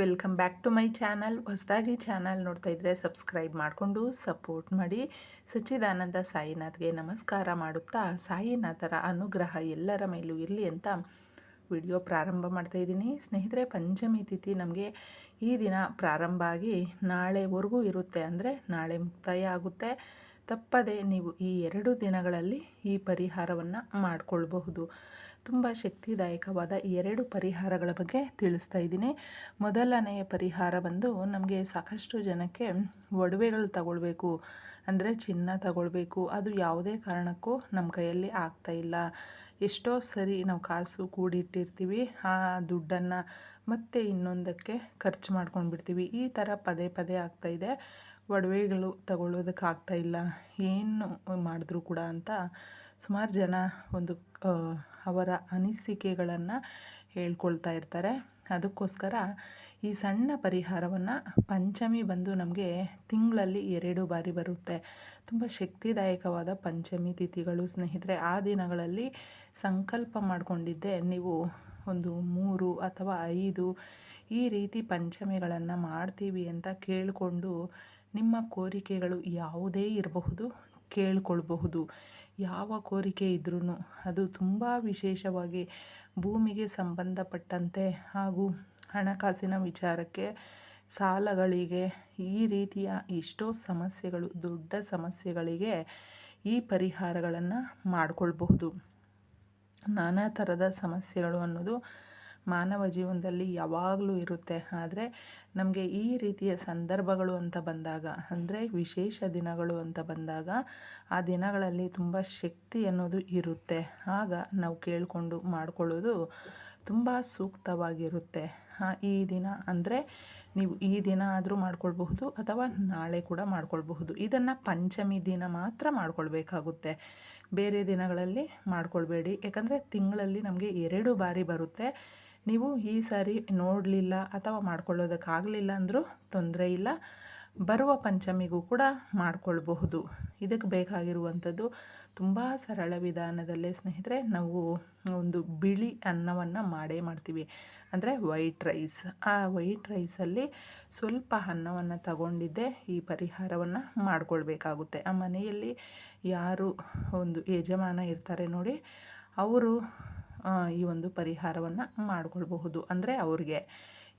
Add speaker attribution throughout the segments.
Speaker 1: Welcome back to my channel. ಹೊಸದಾಗಿ channel ನೋಡ್ತಾ ಇದ್ದರೆ ಸಬ್ಸ್ಕ್ರೈಬ್ ಮಾಡಿಕೊಂಡು ಸಪೋರ್ಟ್ ಮಾಡಿ. ಸಚ್ಚಿದಾನಂದ ಸಾಯಿನಾಥ್ಗೆ ನಮಸ್ಕಾರ ಮಾಡುತ್ತಾ ಸಾಯಿನಾಥರ ಅನುಗ್ರಹ ಎಲ್ಲರ ಮೇಲೂ ಇರಲಿ ಅಂತ ವಿಡಿಯೋ ಪ್ರಾರಂಭ ಮಾಡ್ತಾ ಇದ್ದೀನಿ. ಸ್ನೇಹಿತರೆ, ಪಂಚಮಿ ತಿಥಿ ನಮಗೆ ಈ ದಿನ ಪ್ರಾರಂಭ ಆಗಿ ನಾಳೆವರೆಗೂ ಇರುತ್ತೆ ಅಂದರೆ ನಾಳೆ ಮುಕ್ತಾಯ ಆಗುತ್ತೆ. ತಪ್ಪದೆ ನೀವು ಈ ಎರಡು ದಿನಗಳಲ್ಲಿ ಈ ಪರಿಹಾರವನ್ನು ಮಾಡಿಕೊಳ್ಬಹುದು. ತುಂಬ ಶಕ್ತಿದಾಯಕವಾದ ಎರಡು ಪರಿಹಾರಗಳ ಬಗ್ಗೆ ತಿಳಿಸ್ತಾ ಇದ್ದೀನಿ. ಮೊದಲನೆಯ ಪರಿಹಾರ ಬಂದು ನಮಗೆ ಸಾಕಷ್ಟು ಜನಕ್ಕೆ ಒಡವೆಗಳು ತಗೊಳ್ಬೇಕು, ಅಂದರೆ ಚಿನ್ನ ತಗೊಳ್ಬೇಕು. ಅದು ಯಾವುದೇ ಕಾರಣಕ್ಕೂ ನಮ್ಮ ಕೈಯಲ್ಲಿ ಆಗ್ತಾ ಇಲ್ಲ. ಎಷ್ಟೋ ಸರಿ ನಾವು ಕಾಸು ಕೂಡಿಟ್ಟಿರ್ತೀವಿ, ಆ ದುಡ್ಡನ್ನು ಮತ್ತೆ ಇನ್ನೊಂದಕ್ಕೆ ಖರ್ಚು ಮಾಡ್ಕೊಂಡು ಬಿಡ್ತೀವಿ ಈ ಥರ ಪದೇ ಪದೇ ಆಗ್ತಾ ಇದೆ. ಒಡವೆಗಳು ತಗೊಳ್ಳೋದಕ್ಕಾಗ್ತಾ ಇಲ್ಲ. ಏನು ಮಾಡಿದ್ರು ಕೂಡ ಅಂತ ಸುಮಾರು ಜನ ಒಂದು ಅವರ ಅನಿಸಿಕೆಗಳನ್ನು ಹೇಳ್ಕೊಳ್ತಾ ಇರ್ತಾರೆ. ಅದಕ್ಕೋಸ್ಕರ ಈ ಸಣ್ಣ ಪರಿಹಾರವನ್ನು ಪಂಚಮಿ ಬಂದು ನಮಗೆ ತಿಂಗಳಲ್ಲಿ ಎರಡು ಬಾರಿ ಬರುತ್ತೆ. ತುಂಬ ಶಕ್ತಿದಾಯಕವಾದ ಪಂಚಮಿ ತಿಥಿಗಳು ಸ್ನೇಹಿತರೆ. ಆ ದಿನಗಳಲ್ಲಿ ಸಂಕಲ್ಪ ಮಾಡಿಕೊಂಡಿದ್ದೆ ನೀವು ಒಂದು ಮೂರು ಅಥವಾ ಐದು ಈ ರೀತಿ ಪಂಚಮಿಗಳನ್ನು ಮಾಡ್ತೀವಿ ಅಂತ ಕೇಳಿಕೊಂಡು ನಿಮ್ಮ ಕೋರಿಕೆಗಳು ಯಾವುದೇ ಇರಬಹುದು. ಕೇಳ್ಕೊಳ್ಬಹುದು. ಯಾವ ಕೋರಿಕೆ ಇದ್ರೂ ಅದು ತುಂಬ ವಿಶೇಷವಾಗಿ ಭೂಮಿಗೆ ಸಂಬಂಧಪಟ್ಟಂತೆ ಹಾಗೂ ಹಣಕಾಸಿನ ವಿಚಾರಕ್ಕೆ ಸಾಲಗಳಿಗೆ ಈ ರೀತಿಯ ಎಷ್ಟೋ ಸಮಸ್ಯೆಗಳು, ದೊಡ್ಡ ಸಮಸ್ಯೆಗಳಿಗೆ ಈ ಪರಿಹಾರಗಳನ್ನು ಮಾಡಿಕೊಳ್ಬಹುದು. ನಾನಾ ಥರದ ಸಮಸ್ಯೆಗಳು ಅನ್ನೋದು ಮಾನವ ಜೀವನದಲ್ಲಿ ಯಾವಾಗಲೂ ಇರುತ್ತೆ. ಆದರೆ ನಮಗೆ ಈ ರೀತಿಯ ಸಂದರ್ಭಗಳು ಅಂತ ಬಂದಾಗ, ಅಂದರೆ ವಿಶೇಷ ದಿನಗಳು ಅಂತ ಬಂದಾಗ, ಆ ದಿನಗಳಲ್ಲಿ ತುಂಬ ಶಕ್ತಿ ಅನ್ನೋದು ಇರುತ್ತೆ. ಆಗ ನಾವು ಕೇಳಿಕೊಂಡು ಮಾಡಿಕೊಳ್ಳೋದು ತುಂಬ ಸೂಕ್ತವಾಗಿರುತ್ತೆ. ಈ ದಿನ ಅಂದರೆ ನೀವು ಈ ದಿನ ಆದರೂ ಮಾಡ್ಕೊಳ್ಬಹುದು, ಅಥವಾ ನಾಳೆ ಕೂಡ ಮಾಡ್ಕೊಳ್ಬಹುದು. ಇದನ್ನು ಪಂಚಮಿ ದಿನ ಮಾತ್ರ ಮಾಡ್ಕೊಳ್ಬೇಕಾಗುತ್ತೆ. ಬೇರೆ ದಿನಗಳಲ್ಲಿ ಮಾಡ್ಕೊಳ್ಬೇಡಿ. ಯಾಕಂದರೆ ತಿಂಗಳಲ್ಲಿ ನಮಗೆ ಎರಡು ಬಾರಿ ಬರುತ್ತೆ. ನೀವು ಈ ಸಾರಿ ನೋಡಲಿಲ್ಲ ಅಥವಾ ಮಾಡ್ಕೊಳ್ಳೋದಕ್ಕಾಗಲಿಲ್ಲ ಅಂದರೂ ತೊಂದರೆ ಇಲ್ಲ. ಬರುವ ಪಂಚಮಿಗೂ ಕೂಡ ಮಾಡಿಕೊಳ್ಬಹುದು. ಇದಕ್ಕೆ ಬೇಕಾಗಿರುವಂಥದ್ದು ತುಂಬ ಸರಳ ವಿಧಾನದಲ್ಲೇ ಸ್ನೇಹಿತರೆ, ನಾವು ಒಂದು ಬಿಳಿ ಅನ್ನವನ್ನು ಮಾಡೇ ಮಾಡ್ತೀವಿ. ಅಂದರೆ ವೈಟ್ ರೈಸ್. ಆ ವೈಟ್ ರೈಸಲ್ಲಿ ಸ್ವಲ್ಪ ಅನ್ನವನ್ನು ತಗೊಂಡಿದ್ದೆ ಈ ಪರಿಹಾರವನ್ನು ಮಾಡಿಕೊಳ್ಬೇಕಾಗುತ್ತೆ. ಆ ಮನೆಯಲ್ಲಿ ಯಾರು ಒಂದು ಯಜಮಾನ ಇರ್ತಾರೆ ನೋಡಿ, ಅವರು ಈ ಒಂದು ಪರಿಹಾರವನ್ನು ಮಾಡಿಕೊಳ್ಬಹುದು. ಅಂದರೆ ಅವ್ರಿಗೆ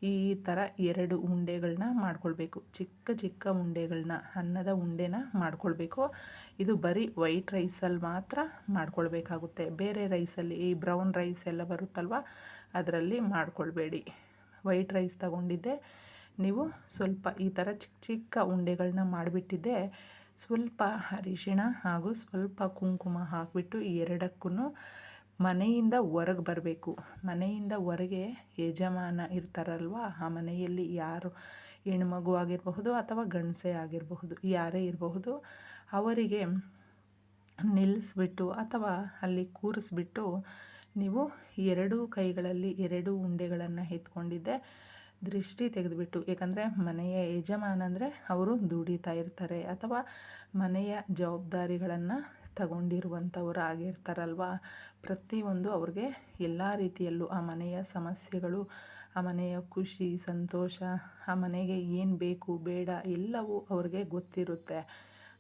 Speaker 1: ಈ ಥರ ಎರಡು ಉಂಡೆಗಳನ್ನ ಮಾಡ್ಕೊಳ್ಬೇಕು. ಚಿಕ್ಕ ಚಿಕ್ಕ ಉಂಡೆಗಳನ್ನ ಅನ್ನದ ಉಂಡೆನ ಮಾಡ್ಕೊಳ್ಬೇಕು. ಇದು ಬರೀ ವೈಟ್ ರೈಸಲ್ಲಿ ಮಾತ್ರ ಮಾಡ್ಕೊಳ್ಬೇಕಾಗುತ್ತೆ. ಬೇರೆ ರೈಸಲ್ಲಿ ಈ ಬ್ರೌನ್ ರೈಸ್ ಎಲ್ಲ ಬರುತ್ತಲ್ವ, ಅದರಲ್ಲಿ ಮಾಡ್ಕೊಳ್ಬೇಡಿ. ವೈಟ್ ರೈಸ್ ತಗೊಂಡಿದ್ದೆ. ನೀವು ಸ್ವಲ್ಪ ಈ ಥರ ಚಿಕ್ಕ ಚಿಕ್ಕ ಉಂಡೆಗಳನ್ನ ಮಾಡಿಬಿಟ್ಟಿದ್ದೆ. ಸ್ವಲ್ಪ ಅರಿಶಿಣ ಹಾಗೂ ಸ್ವಲ್ಪ ಕುಂಕುಮ ಹಾಕಿಬಿಟ್ಟು ಎರಡಕ್ಕೂ ಮನೆಯಿಂದ ಹೊರಗೆ ಬರಬೇಕು. ಮನೆಯಿಂದ ಹೊರಗೆ ಯಜಮಾನ ಇರ್ತಾರಲ್ವ, ಆ ಮನೆಯಲ್ಲಿ ಯಾರು ಹೆಣ್ಮಗು ಆಗಿರಬಹುದು ಅಥವಾ ಗಂಡಸೆ ಆಗಿರಬಹುದು, ಯಾರೇ ಇರಬಹುದು, ಅವರಿಗೆ ನಿಲ್ಲಿಸ್ಬಿಟ್ಟು ಅಥವಾ ಅಲ್ಲಿ ಕೂರಿಸ್ಬಿಟ್ಟು ನೀವು ಎರಡೂ ಕೈಗಳಲ್ಲಿ ಎರಡು ಉಂಡೆಗಳನ್ನು ಎತ್ಕೊಂಡಿದ್ದೆ, ದೃಷ್ಟಿ ತೆಗೆದುಬಿಟ್ಟು. ಏಕೆಂದರೆ ಮನೆಯ ಯಜಮಾನ ಅಂದರೆ ಅವರು ದುಡಿತಾ ಇರ್ತಾರೆ ಅಥವಾ ಮನೆಯ ಜವಾಬ್ದಾರಿಗಳನ್ನು ತಗೊಂಡಿರುವಂಥವ್ರು ಆಗಿರ್ತಾರಲ್ವ ಪ್ರತಿಯೊಂದು ಅವ್ರಿಗೆ ಎಲ್ಲ ರೀತಿಯಲ್ಲೂ ಆ ಮನೆಯ ಸಮಸ್ಯೆಗಳು, ಆ ಮನೆಯ ಖುಷಿ, ಸಂತೋಷ, ಆ ಮನೆಗೆ ಏನು ಬೇಕು, ಬೇಡ ಎಲ್ಲವೂ ಅವ್ರಿಗೆ ಗೊತ್ತಿರುತ್ತೆ.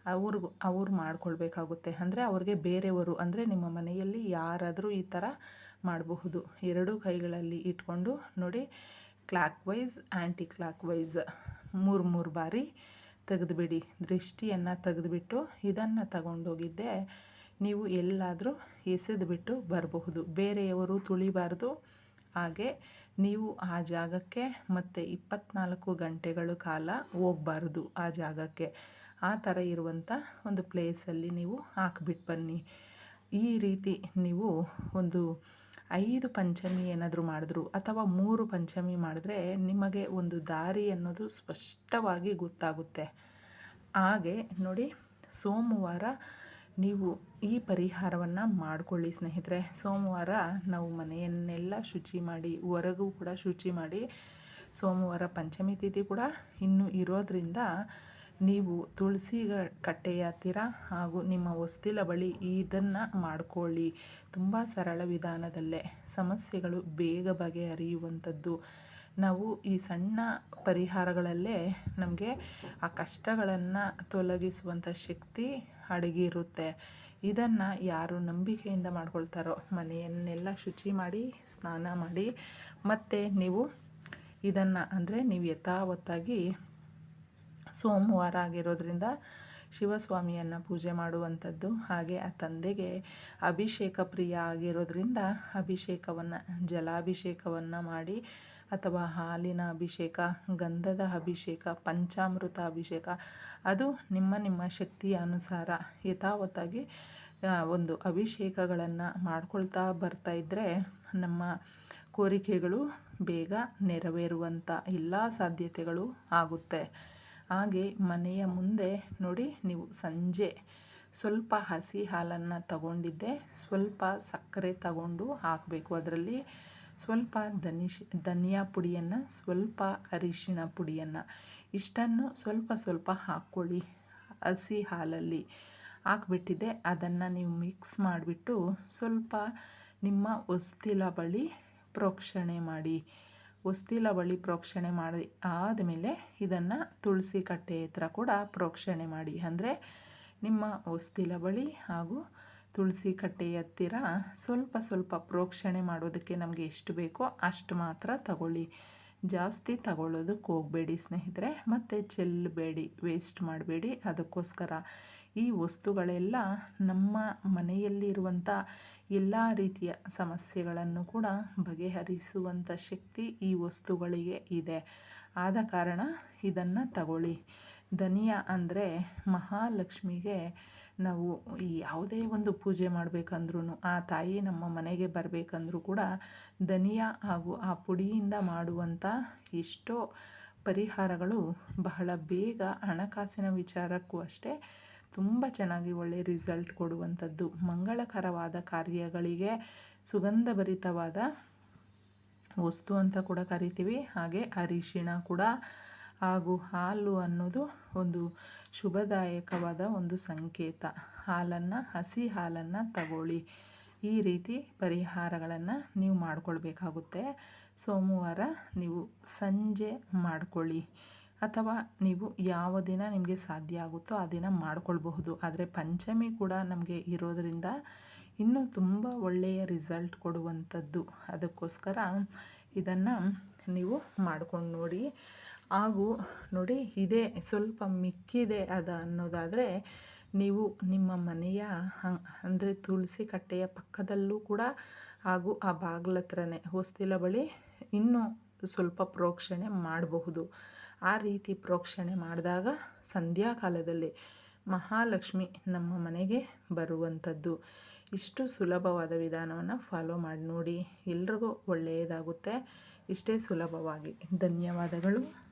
Speaker 1: ಅವ್ರ, ಅವ್ರು ಮಾಡ್ಕೊಳ್ಬೇಕಾಗುತ್ತೆ. ಅಂದರೆ ಅವ್ರಿಗೆ ಬೇರೆಯವರು, ಅಂದರೆ ನಿಮ್ಮ ಮನೆಯಲ್ಲಿ ಯಾರಾದರೂ ಈ ಥರ ಮಾಡಬಹುದು. ಎರಡೂ ಕೈಗಳಲ್ಲಿ ಇಟ್ಕೊಂಡು ನೋಡಿ clockwise anticlockwise ಮೂರು ಮೂರು ಬಾರಿ ತೆಗೆದುಬಿಡಿ. ದೃಷ್ಟಿಯನ್ನು ತೆಗೆದುಬಿಟ್ಟು ಇದನ್ನು ತಗೊಂಡೋಗಿದ್ದೆ. ನೀವು ಎಲ್ಲಾದರೂ ಎಸೆದುಬಿಟ್ಟು ಬರಬಹುದು. ಬೇರೆಯವರು ತುಳಿಬಾರ್ದು. ಹಾಗೆ ನೀವು ಆ ಜಾಗಕ್ಕೆ ಮತ್ತು ಇಪ್ಪತ್ನಾಲ್ಕು ಗಂಟೆಗಳು ಕಾಲ ಹೋಗಬಾರ್ದು ಆ ಜಾಗಕ್ಕೆ. ಆ ಥರ ಇರುವಂಥ ಒಂದು ಪ್ಲೇಸಲ್ಲಿ ನೀವು ಹಾಕ್ಬಿಟ್ಟು ಬನ್ನಿ. ಈ ರೀತಿ ನೀವು ಒಂದು ಐದು ಪಂಚಮಿ ಏನಾದರೂ ಮಾಡಿದ್ರು ಅಥವಾ ಮೂರು ಪಂಚಮಿ ಮಾಡಿದ್ರೆ ನಿಮಗೆ ಒಂದು ದಾರಿ ಅನ್ನೋದು ಸ್ಪಷ್ಟವಾಗಿ ಗೊತ್ತಾಗುತ್ತೆ. ಹಾಗೆ ನೋಡಿ, ಸೋಮವಾರ ನೀವು ಈ ಪರಿಹಾರವನ್ನು ಮಾಡಿಕೊಳ್ಳಿ ಸ್ನೇಹಿತರೆ. ಸೋಮವಾರ ನಾವು ಮನೆಯನ್ನೆಲ್ಲ ಶುಚಿ ಮಾಡಿ, ಹೊರಗೂ ಕೂಡ ಶುಚಿ ಮಾಡಿ, ಸೋಮವಾರ ಪಂಚಮಿ ತಿಥಿ ಕೂಡ ಇನ್ನೂ ಇರೋದರಿಂದ ನೀವು ತುಳಸಿ ಕಟ್ಟೆಯ ಹತ್ತಿರ ಹಾಗೂ ನಿಮ್ಮ ಹೊಸ್ತಿಲ ಬಳಿ ಇದನ್ನು ಮಾಡಿಕೊಳ್ಳಿ. ತುಂಬ ಸರಳ ವಿಧಾನದಲ್ಲೇ. ಸಮಸ್ಯೆಗಳು ಬೇಗ ಬಗೆಹರಿಯುವಂಥದ್ದು. ನಾವು ಈ ಸಣ್ಣ ಪರಿಹಾರಗಳಲ್ಲೇ ನಮಗೆ ಆ ಕಷ್ಟಗಳನ್ನು ತೊಲಗಿಸುವಂಥ ಶಕ್ತಿ ಅಡಗಿರುತ್ತೆ ಇದನ್ನು ಯಾರು ನಂಬಿಕೆಯಿಂದ ಮಾಡ್ಕೊಳ್ತಾರೋ ಮನೆಯನ್ನೆಲ್ಲ ಶುಚಿ ಮಾಡಿ, ಸ್ನಾನ ಮಾಡಿ, ಮತ್ತು ನೀವು ಇದನ್ನು ಅಂದರೆ ನೀವು ಯಥಾವತ್ತಾಗಿ ಸೋಮವಾರ ಆಗಿರೋದ್ರಿಂದ ಶಿವಸ್ವಾಮಿಯನ್ನು ಪೂಜೆ ಮಾಡುವಂಥದ್ದು. ಹಾಗೆ ಆ ತಂದೆಗೆ ಅಭಿಷೇಕ ಪ್ರಿಯ ಆಗಿರೋದ್ರಿಂದ ಅಭಿಷೇಕವನ್ನು, ಜಲಾಭಿಷೇಕವನ್ನು ಮಾಡಿ ಅಥವಾ ಹಾಲಿನ ಅಭಿಷೇಕ, ಗಂಧದ ಅಭಿಷೇಕ, ಪಂಚಾಮೃತ ಅಭಿಷೇಕ, ಅದು ನಿಮ್ಮ ನಿಮ್ಮ ಶಕ್ತಿಯ ಅನುಸಾರ ಯಥಾವತ್ತಾಗಿ ಒಂದು ಅಭಿಷೇಕಗಳನ್ನು ಮಾಡ್ಕೊಳ್ತಾ ಬರ್ತಾ ಇದ್ದರೆ ನಮ್ಮ ಕೋರಿಕೆಗಳು ಬೇಗ ನೆರವೇರುವಂಥ ಎಲ್ಲ ಸಾಧ್ಯತೆಗಳು ಆಗುತ್ತೆ. ಹಾಗೆ ಮನೆಯ ಮುಂದೆ ನೋಡಿ ನೀವು ಸಂಜೆ. ಸ್ವಲ್ಪ ಹಸಿ ಹಾಲನ್ನು ತಗೊಂಡಿದ್ದೆ. ಸ್ವಲ್ಪ ಸಕ್ಕರೆ ತಗೊಂಡು ಹಾಕಬೇಕು. ಅದರಲ್ಲಿ ಸ್ವಲ್ಪ ದನಿಶ್ ಧನಿಯಾ ಪುಡಿಯನ್ನು, ಸ್ವಲ್ಪ ಅರಿಶಿಣ ಪುಡಿಯನ್ನು. ಇಷ್ಟನ್ನು ಸ್ವಲ್ಪ ಸ್ವಲ್ಪ ಹಾಕ್ಕೊಳ್ಳಿ. ಹಸಿ ಹಾಲಲ್ಲಿ ಹಾಕ್ಬಿಟ್ಟಿದ್ದೆ. ಅದನ್ನು ನೀವು ಮಿಕ್ಸ್ ಮಾಡಿಬಿಟ್ಟು ಸ್ವಲ್ಪ ನಿಮ್ಮ ಹೊಸ್ತಿಲ ಬಳಿ ಪ್ರೋಕ್ಷಣೆ ಮಾಡಿ. ಹೊಸ್ತಿಲ ಬಳಿ ಪ್ರೋಕ್ಷಣೆ ಮಾಡಿ, ಆದಮೇಲೆ ಇದನ್ನು ತುಳಸಿ ಕಟ್ಟೆ ಹತ್ರ ಕೂಡ ಪ್ರೋಕ್ಷಣೆ ಮಾಡಿ. ಅಂದರೆ ನಿಮ್ಮ ಹೊಸ್ತಿಲ ಬಳಿ ಹಾಗೂ ತುಳಸಿ ಕಟ್ಟೆ ಹತ್ತಿರ ಸ್ವಲ್ಪ ಸ್ವಲ್ಪ ಪ್ರೋಕ್ಷಣೆ ಮಾಡೋದಕ್ಕೆ ನಮಗೆ ಎಷ್ಟು ಬೇಕೋ ಅಷ್ಟು ಮಾತ್ರ ತಗೊಳ್ಳಿ. ಜಾಸ್ತಿ ತಗೊಳ್ಳೋದಕ್ಕೆ ಹೋಗಬೇಡಿ ಸ್ನೇಹಿತರೆ. ಮತ್ತು ಚೆಲ್ಲಬೇಡಿ ವೇಸ್ಟ್ ಮಾಡಬೇಡಿ. ಅದಕ್ಕೋಸ್ಕರ ಈ ವಸ್ತುಗಳೆಲ್ಲ ನಮ್ಮ ಮನೆಯಲ್ಲಿರುವಂಥ ಎಲ್ಲ ರೀತಿಯ ಸಮಸ್ಯೆಗಳನ್ನು ಕೂಡ ಬಗೆಹರಿಸುವಂಥ ಶಕ್ತಿ ಈ ವಸ್ತುಗಳಿಗೆ ಇದೆ. ಆದ ಕಾರಣ ಇದನ್ನು ತಗೊಳ್ಳಿ. ಧನಿಯಾ ಅಂದರೆ ಮಹಾಲಕ್ಷ್ಮಿಗೆ ನಾವು ಯಾವುದೇ ಒಂದು ಪೂಜೆ ಮಾಡಬೇಕಂದ್ರೂ ಆ ತಾಯಿ ನಮ್ಮ ಮನೆಗೆ ಬರಬೇಕಂದ್ರೂ ಕೂಡ ಧನಿಯಾ ಹಾಗೂ ಆ ಪುಡಿಯಿಂದ ಮಾಡುವಂಥ ಎಷ್ಟೋ ಪರಿಹಾರಗಳು ಬಹಳ ಬೇಗ ಹಣಕಾಸಿನ ವಿಚಾರಕ್ಕೂ ಅಷ್ಟೇ ತುಂಬ ಚೆನ್ನಾಗಿ ಒಳ್ಳೆ ರಿಸಲ್ಟ್ ಕೊಡುವಂಥದ್ದು. ಮಂಗಳಕರವಾದ ಕಾರ್ಯಗಳಿಗೆ ಸುಗಂಧಭರಿತವಾದ ವಸ್ತು ಅಂತ ಕೂಡ ಕರಿತೀವಿ. ಹಾಗೆ ಅರಿಶಿಣ ಕೂಡ. ಹಾಗೂ ಹಾಲು ಅನ್ನೋದು ಒಂದು ಶುಭದಾಯಕವಾದ ಒಂದು ಸಂಕೇತ. ಹಾಲನ್ನು, ಹಸಿ ಹಾಲನ್ನು ತಗೊಳ್ಳಿ. ಈ ರೀತಿ ಪರಿಹಾರಗಳನ್ನು ನೀವು ಮಾಡ್ಕೊಳ್ಬೇಕಾಗುತ್ತೆ. ಸೋಮವಾರ ನೀವು ಸಂಜೆ ಮಾಡ್ಕೊಳ್ಳಿ. ಅಥವಾ ನೀವು ಯಾವ ದಿನ ನಿಮಗೆ ಸಾಧ್ಯ ಆಗುತ್ತೋ ಆ ದಿನ ಮಾಡ್ಕೊಳ್ಬಹುದು. ಆದರೆ ಪಂಚಮಿ ಕೂಡ ನಮಗೆ ಇರೋದರಿಂದ ಇನ್ನೂ ತುಂಬ ಒಳ್ಳೆಯ ರಿಸಲ್ಟ್ ಕೊಡುವಂಥದ್ದು. ಅದಕ್ಕೋಸ್ಕರ ಇದನ್ನು ನೀವು ಮಾಡ್ಕೊಂಡು ನೋಡಿ. ಹಾಗೂ ನೋಡಿ, ಇದೇ ಸ್ವಲ್ಪ ಮಿಕ್ಕಿದೆ ಅದ ಅನ್ನೋದಾದರೆ ನೀವು ನಿಮ್ಮ ಮನೆಯ ಅಂದರೆ ತುಳಸಿ ಕಟ್ಟೆಯ ಪಕ್ಕದಲ್ಲೂ ಕೂಡ ಹಾಗೂ ಆ ಬಾಗಿಲ ಹತ್ರನೇ ಹೊಸ್ತಿಲ ಬಳಿ ಇನ್ನೂ ಸ್ವಲ್ಪ ಪ್ರೋಕ್ಷಣೆ ಮಾಡಬಹುದು. ಆ ರೀತಿ ಪ್ರೋಕ್ಷಣೆ ಮಾಡಿದಾಗ ಸಂಧ್ಯಾಕಾಲದಲ್ಲಿ ಮಹಾಲಕ್ಷ್ಮಿ ನಮ್ಮ ಮನೆಗೆ ಬರುವಂಥದ್ದು. ಇಷ್ಟು ಸುಲಭವಾದ ವಿಧಾನವನ್ನು ಫಾಲೋ ಮಾಡಿ ನೋಡಿ ಎಲ್ರಿಗೂ ಒಳ್ಳೆಯದಾಗುತ್ತೆ. ಇಷ್ಟೇ ಸುಲಭವಾಗಿ. ಧನ್ಯವಾದಗಳು.